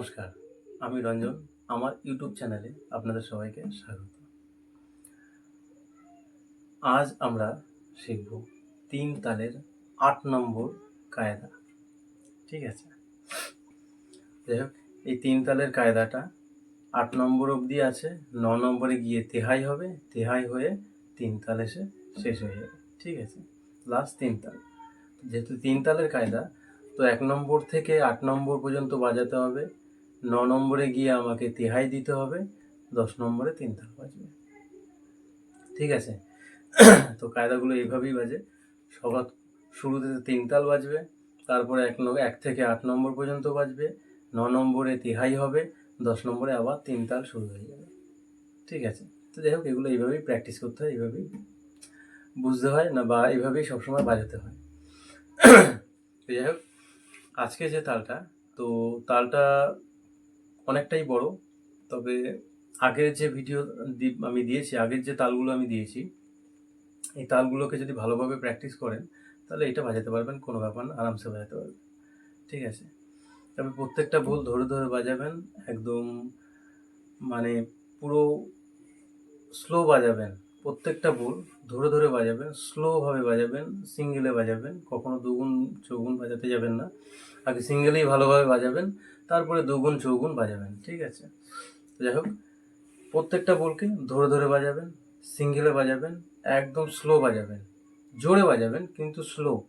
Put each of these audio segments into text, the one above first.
নমস্কার, আমি রঞ্জন। আমার ইউটিউব চ্যানেলে আপনাদের সবাইকে স্বাগত। আজ আমরা শিখব তিন তালের আট নম্বর কায়দা। ঠিক আছে? যাই হোক, এই তিন তালের কায়দাটা আট নম্বর অবধি আছে, ন নম্বরে গিয়ে তেহাই হবে, তেহাই হয়ে তিন তাল এসে শেষ হয়ে যাবে। ঠিক আছে? লাস্ট তিন তাল। যেহেতু তিন তালের কায়দা, তো এক নম্বর থেকে আট নম্বর পর্যন্ত বাজাতে হবে। ন নম্বরে গিয়ে আমাকে তেহাই দিতে হবে, দশ নম্বরে তিন তাল বাজবে। ঠিক আছে? তো কায়দাগুলো এইভাবেই বাজে। সবার শুরুতে তিন তাল বাজবে, তারপরে এক ন- এক থেকে আট নম্বর পর্যন্ত বাজবে, ন নম্বরে তেহাই হবে, দশ নম্বরে আবার তিন তাল শুরু হয়ে যাবে। ঠিক আছে? তো যাই হোক, এগুলো এইভাবেই প্র্যাকটিস করতে হয়, এইভাবেই বুঝতে হয় না বা এইভাবেই সবসময় বাজাতে হয়। তো যাই হোক, আজকে যে তালটা, তো তালটা অনেকটাই বড়। তবে আগের যে ভিডিও আমি দিয়েছি, আগের যে তালগুলো আমি দিয়েছি, এই তালগুলোকে যদি ভালোভাবে প্র্যাকটিস করেন, তাহলে এটা বাজাতে পারবেন, কোনো ব্যাপার না, আরামসে বাজাতে পারবেন। ঠিক আছে? তবে প্রত্যেকটা বোল ধরে ধরে বাজাবেন, একদম মানে পুরো স্লো বাজাবেন। প্রত্যেকটা বোল ধরে ধরে বাজাবেন স্লোভাবে বাজাবেন সিঙ্গেলে বাজাবেন, কখনো দুগুণ, চৌগুণ বাজাতে যাবেন না। আগে সিঙ্গেলেই ভালোভাবে বাজাবেন তারপরে দুগুণ চৌগুণ বাজাবেন, ঠিক আছে? যাই হোক, প্রত্যেকটা বলকে ধরে ধরে বাজাবেন, সিঙ্গেলে বাজাবেন, একদম স্লো বাজাবেন, জোরে বাজাবেন, কিন্তু স্লো।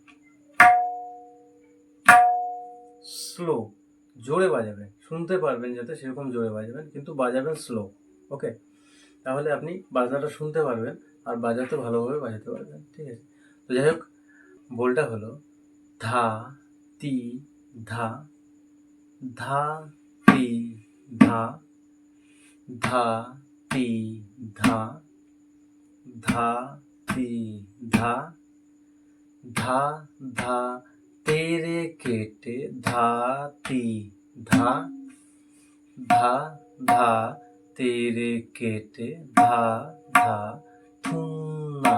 স্লো, জোরে বাজাবেন, শুনতে পারবেন যাতে সেরকম জোরে বাজাবেন, কিন্তু বাজাবেন স্লো, ওকে? তাহলে আপনি বাজনাটা শুনতে পারবেন আর বাজাতে ভালোভাবে বাজাতে পারবেন, ঠিক আছে? তো যাই হোক, বলটা হলো ধা, তি, ধা। ধা তি ধা ধা তি ধা ধা তি ধা ধা ধা তেরে কেটে ধা তি ধা ধা ধা তেরে কেটে ধা ধা থুন্না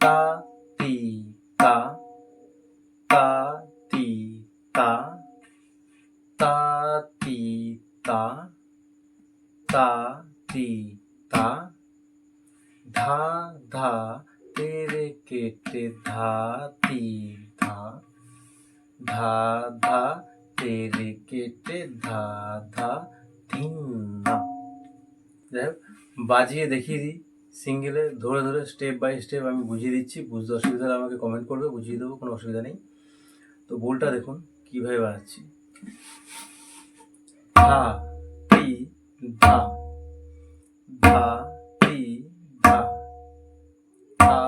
তা তি তা তা তি তা। তা, তি, তা তা, তি, তা, ধা ধা তেরে কেটে ধা, তি, ধা ধা ধা তেরে কেটে ধা ধা ধিন্না যাই হোক, বাজিয়ে দেখিয়ে দিই সিঙ্গেলে, ধরে ধরে, স্টেপ বাই স্টেপ আমি বুঝিয়ে দিচ্ছি। বুঝতে অসুবিধা হলে আমাকে কমেন্ট করবে, বুঝিয়ে দেবো, কোনো অসুবিধা নেই। তো বোলটা দেখুন, কীভাবে বাজাচ্ছি ধা তি ধা ধা তি ধা ধা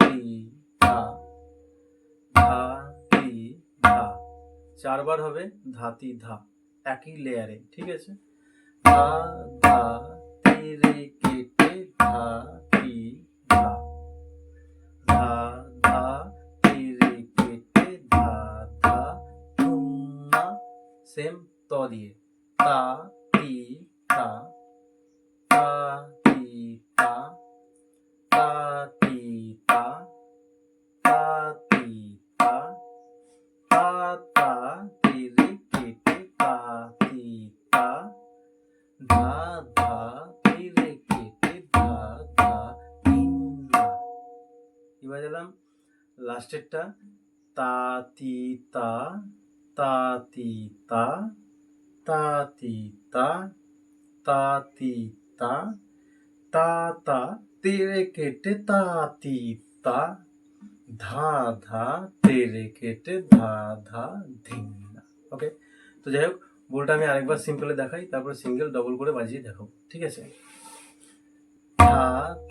তি ধা ধা তি ধা চারবার হবে ধাতি ধা, একই লেয়ারে ঠিক আছে? ধা ধা তেরে কেটে ধা তি, ধা সেম ত দিয়ে। তা, তি, তা। তা, তি, তা। তা, তি, তা। তা, তি, তা। তা তা তেরে কেটে তা, তি, তা। ধা ধা তেরে কেটে ধা ধা, তিন না এবার গেলাম লাস্টেরটা তা, তি, তা। তা তি তা তা তা তা তা তা তা তেরে কেটে তা তা ধা ধা তেরে কেটে ধা ধা ধিন্না ওকে তো যাই হোক, বলটা আমি আরেকবার সিম্পলে দেখাই, তারপর সিঙ্গেল ডবল করে বাজিয়ে দেখাবো। ঠিক আছে? ধা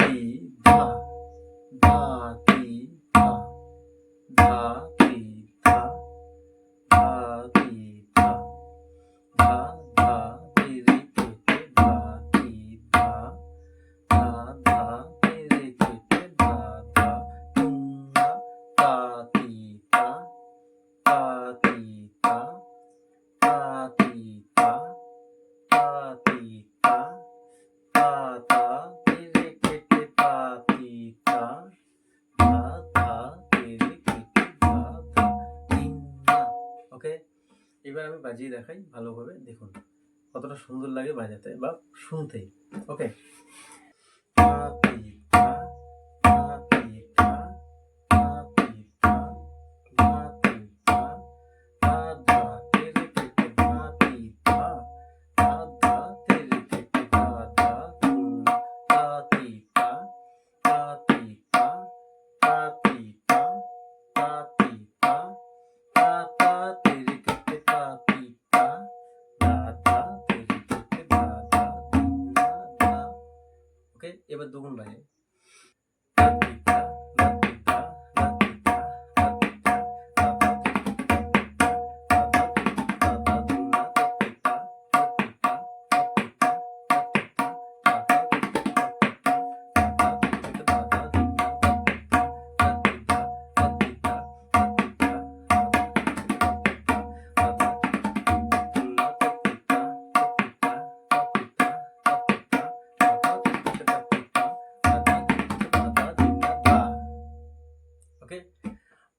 বাজিয়ে দেখাই ভালোভাবে দেখুন কতটা সুন্দর লাগে বাজাতে বা শুনতেই। ওকে ওকে এবার দুগুণ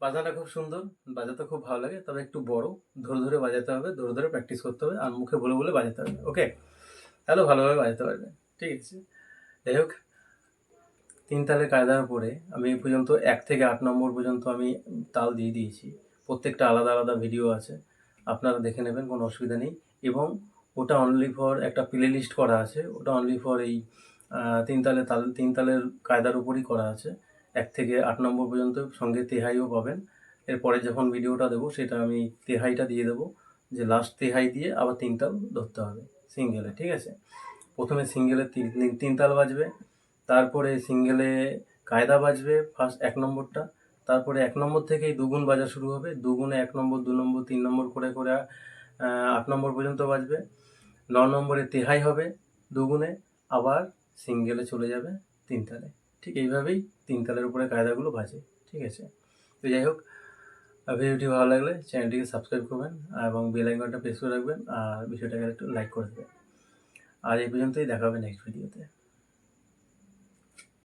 বাজাটা খুব সুন্দর, বাজাতে খুব ভালো লাগে। তবে একটু বড়, ধরে ধরে বাজাতে হবে, ধরে ধরে প্র্যাকটিস করতে হবে আর মুখে বলে বলে বাজাতে হবে ওকে তাহলে ভালোভাবে বাজাতে পারবে, ঠিক আছে? যাই হোক, তিন তালের কায়দার উপরে আমি এই পর্যন্ত এক থেকে আট নম্বর পর্যন্ত আমি তাল দিয়ে দিয়েছি। প্রত্যেকটা আলাদা আলাদা ভিডিও আছে, আপনারা দেখে নেবেন, কোনো অসুবিধা নেই। এবং ওটা অনলি ফর একটা প্লে লিস্ট করা আছে, ওটা অনলি ফর এই তিন তালে তাল, তিন তালের কায়দার উপরই করা আছে। এক থেকে আট নম্বর পর্যন্ত সঙ্গে তেহাইও পাবেন। এরপরে যখন ভিডিওটা দেবো, সেটা আমি তেহাইটা দিয়ে দেবো, যে লাস্ট তেহাই দিয়ে আবার তিন তাল ধরতে হবে সিঙ্গেলে ঠিক আছে? প্রথমে সিঙ্গেলে তিন, তিন- তিন তাল বাজবে, তারপরে সিঙ্গেলে কায়দা বাজবে ফার্স্ট এক নম্বরটা, তারপরে এক নম্বর থেকেই দুগুণ বাজা শুরু হবে, দুগুণে এক নম্বর, দু নম্বর, তিন নম্বর করে করে আট নম্বর পর্যন্ত বাজবে। ন নম্বরে তেহাই হবে, দুগুণে আবার সিঙ্গেলে চলে যাবে তিন তালে ঠিক এইভাবেই তিন তালের উপরে কায়দাগুলো বাজে ঠিক আছে? তো যাই হোক ভিডিওটি ভালো লাগলে চ্যানেলটিকে সাবস্ক্রাইব করবেন এবং বেল আইকনটা প্রেস করে রাখবেন, আর বিষয়টাকে একটু লাইক করে দেবেন। আর এই পর্যন্তই দেখাবে নেক্সট ভিডিওতে